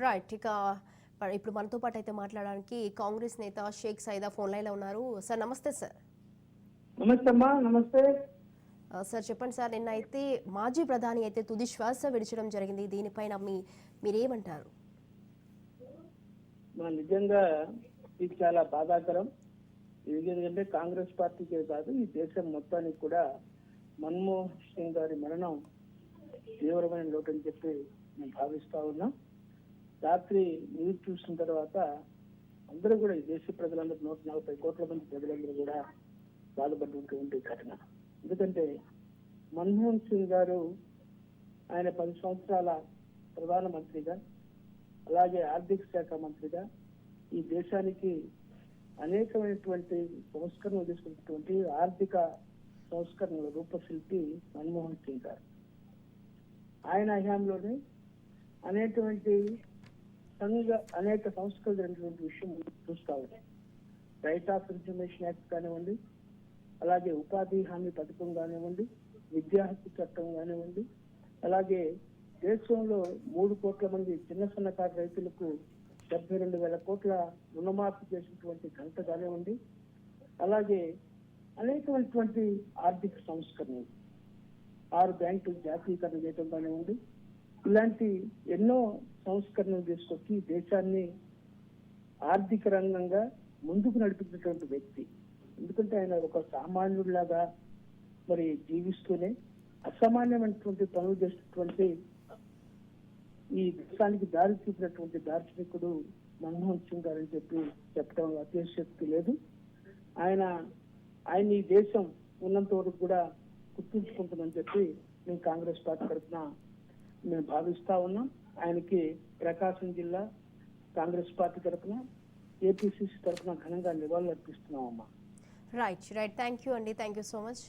Right ఇక ఇప్పుడు మనతో పాటు అయితే మాట్లాడడానికి కాంగ్రెస్ నేత షేక్ సైదా ఫోన్ లైన్లో ఉన్నారు. సార్ నమస్తే సార్. నమస్తే అమ్మా నమస్తే. సార్ చెప్పండి సార్ నిన్న అయితే మాజీ ప్రధాని అయితే తుది శ్వాస విడిచడం జరిగింది. దీనిపైన మీ మీరేమంటారు? నిజంగా ఇది చాలా బాధాకరం. ఇది ఎందుకంటే కాంగ్రెస్ పార్టీకే కాదు ఈ దేశం మొత్తానికి కూడా మన్మోహన్ సింగ్ గారి మరణం తీవ్రమైన లోటు అని చెప్పి మేము భావిస్తా ఉన్నాం. రాత్రి న్యూస్ చూసిన తర్వాత అందరూ కూడా ఈ దేశ ప్రజలందరూ నూట నలభై కోట్ల మంది ప్రజలందరూ కూడా బాధపడినటువంటి ఘటన. ఎందుకంటే మన్మోహన్ సింగ్ గారు ఆయన పది సంవత్సరాల ప్రధానమంత్రిగా అలాగే ఆర్థిక శాఖ మంత్రిగా ఈ దేశానికి అనేకమైనటువంటి సంస్కరణలు తీసుకున్నటువంటి ఆర్థిక సంస్కరణల రూపశిల్పి మన్మోహన్ సింగ్ గారు. ఆయన హయాంలోనే అనేటువంటి సంఘ అనేక సంస్కరణలు జరిగినటువంటి విషయం చూస్తా ఉన్నాం రైట్ ఆఫ్ ఇన్ఫర్మేషన్ యాక్ట్ కానివ్వండి అలాగే ఉపాధి హామీ పథకం కానివ్వండి విద్యా హక్కు చట్టం కానివ్వండి అలాగే దేశంలో మూడు కోట్ల మంది చిన్న సన్నకారు రైతులకు డెబ్బై రెండు వేల కోట్ల రుణమాఫీ చేసినటువంటి ఘనత కానివ్వండి అలాగే అనేకమైనటువంటి ఆర్థిక సంస్కరణలు ఆరు బ్యాంకులు జాతీయకరణ చేయడం కానివ్వండి ఇలాంటి ఎన్నో సంస్కరణలు తీసుకొచ్చి దేశాన్ని ఆర్థిక రంగంగా ముందుకు నడిపించినటువంటి వ్యక్తి. ఎందుకంటే ఆయన ఒక సామాన్యుడిలాగా మరి జీవిస్తూనే అసామాన్యమైనటువంటి పనులు చేసినటువంటి ఈ దేశానికి దారి చూపినటువంటి దార్శనికుడు మన్మోహన్ సింగ్ గారు అని చెప్పి చెప్పడం అతిశక్తి లేదు. ఆయన ఆయన ఈ దేశం ఉన్నంత వరకు కూడా గుర్తుంచుకుంటుందని చెప్పి మేము కాంగ్రెస్ పార్టీ తరఫున మేము భావిస్తా ఉన్నాం. ఆయనకి ప్రకాశం జిల్లా కాంగ్రెస్ పార్టీ తరఫున ఏపీసీసీ తరఫున ఘనంగా నివాళులు అర్పిస్తున్నామమ్మా రైట్ రైట్ థ్యాంక్ యూ అండి థ్యాంక్ యూ సో మచ్